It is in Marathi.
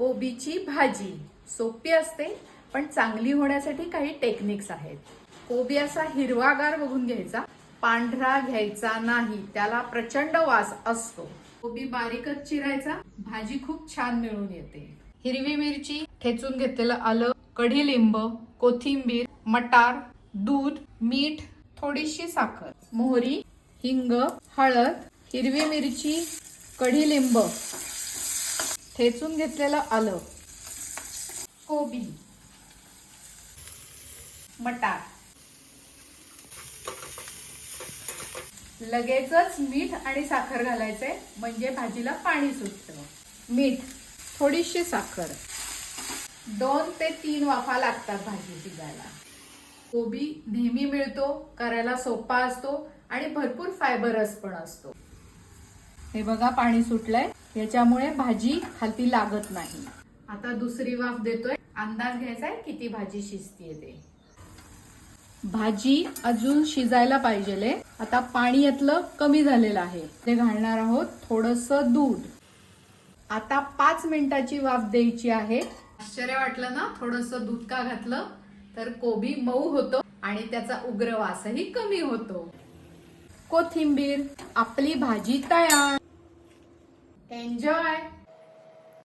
कोबीची भाजी. सोपी असते पण चांगली होण्यासाठी काही टेक्निक्स आहेत. कोबी असा हिरवागार बघून घ्यायचा. पांढरा घ्यायचा नाही त्याला प्रचंड वास असतो. कोबी बारीकच चिरायचा भाजी खूप छान मिळून येते. हिरवी मिरची ठेचून घेतलेलं आलं कढीलिंब कोथिंबीर मटार दूध मीठ थोडीशी साखर मोहरी हिंग हळद हिरवी मिरची कढीलिंब ठेचून घेतलेलं आलं. कोबी. मटार. लगेचच मीठ आणि साखर घालायचंय म्हणजे भाजीला पाणी सुटतं. मीठ थोडीशी साखर. दोन ते तीन वाफा लागतात भाजी शिजायला. कोबी नेहमी मिळतो करायला सोपा असतो आणि भरपूर फायबरस पण असतो. हे बघा पाणी सुटलंय. याच्यामुळे भाजी खालती लागत नाही. आता दुसरी वाफ देतोय. अंदाज घ्यायचा आहे किती भाजी शिजतीये ते. भाजी अजून शिजायला पाहिजे आता पाणी यातलं कमी झालेलं आहे. ते घालणार आहोत थोडस दूध. आता पाच मिनिटाची वाफ द्यायची आहे. आश्चर्य वाटलं ना? थोडस दूध का घातलं? तर कोबी मऊ होतो आणि त्याचा उग्र वासही कमी होतो. कोथिंबीर आपली भाजी तयार. Enjoy!